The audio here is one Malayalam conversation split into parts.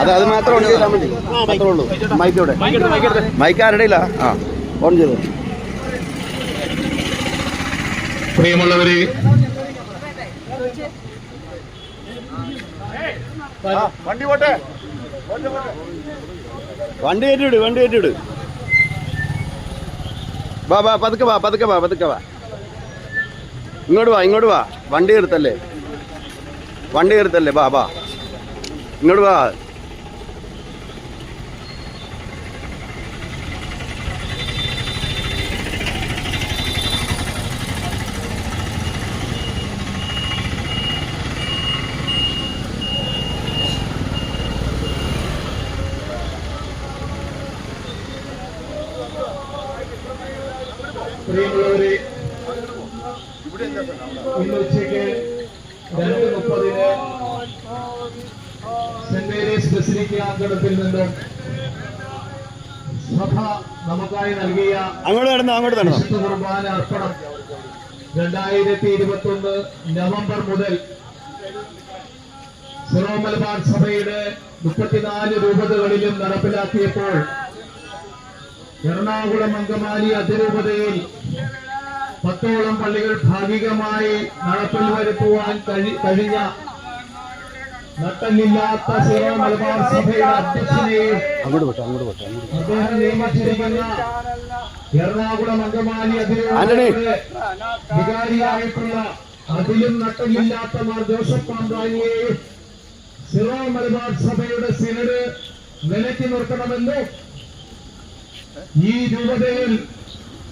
അത് അത് മാത്രം ഓൺ ചെയ്താൽ മതി. മാത്രമേ ഉള്ളൂ. മൈക്ക് ഇവിടെ മൈക്ക് ആരുടെ ഇല്ല ആ ഓൺ ചെയ്തു. പ്രിയമുള്ളവരെ വണ്ടി പോട്ടെ. വണ്ടി കയറ്റിവിട് വണ്ടി കയറ്റിവിട് വാ വാ പതുക്കെ വാ പതുക്കെ വാ പതുക്കെ വാ. ഇങ്ങോട്ട് വാ ഇങ്ങോട്ട് വാ. വണ്ടി എടുത്തല്ലേ? വണ്ടി എടുത്തല്ലേ വാ വാ ഇങ്ങോട്ട് വാ പ്രിയമുള്ളവരെ ഇന്ന് ഉച്ചയ്ക്ക് നിന്നും സഭ നമുക്കായി നൽകിയ അങ്ങോട്ട് നടന്നോ അങ്ങോട്ട് നടന്നോ. കുർബാന അർപ്പണം രണ്ടായിരത്തി ഇരുപത്തി ഒന്ന് നവംബർ മുതൽ സിറോ മലബാർ സഭയുടെ മുപ്പത്തിനാല് രൂപതകളിലും നടപ്പിലാക്കിയപ്പോൾ എറണാകുളം അങ്കമാലി അതിരൂപതയിൽ പത്തോളം പള്ളികൾ ഭാഗികമായി നടപ്പിൽ വരുത്തുവാൻ കഴി- കഴിഞ്ഞ നട്ടലില്ലാത്ത സിറോ മലബാർ സഭയുടെ അധ്യക്ഷനെയും അങ്ങോട്ട് പോട്ടെ അങ്ങോട്ട് പോട്ടെ അങ്ങോട്ട് അദ്ദേഹം നിയമിച്ചിരിക്കുന്ന എറണാകുളം അങ്കമാലി വികാരിയായിട്ടുള്ള അതിലും നട്ടമില്ലാത്ത മാർ ജോസഫ് സിറോ മലബാർ സഭയുടെ സിനഡ് നിലയ്ക്ക് നിർത്തണമെന്ന് ഈ രൂപതയിൽ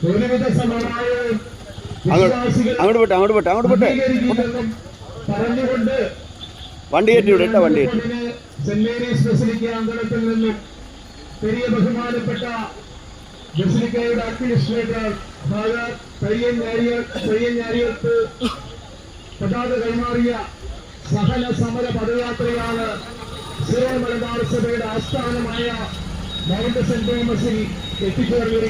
ഒരുവിധ സമുദായവും അങ്ങോട്ട് അങ്ങോട്ട് പോട്ടെ അങ്ങോട്ട് പോട്ടെ അങ്ങോട്ട് പോട്ടെ. അംഗീകരിക്കില്ലെന്നും പറഞ്ഞുകൊണ്ട് വണ്ടി കയറ്റിവിട് കേട്ടോ വണ്ടി കയറ്റി പെരിയ ബഹുമാനപ്പെട്ട ബസിലിക്കയുടെ അഡ്മിനിസ്ട്രേറ്റർ പതാക കൈമാറിയ സഹന സമര പദയാത്രയാണ് സിറോ മലബാർ സഭയുടെ ആസ്ഥാനമായ മൗണ്ട് സെന്റ് തോമസിൽ എത്തിച്ചേർന്നിരിക്കുന്നത്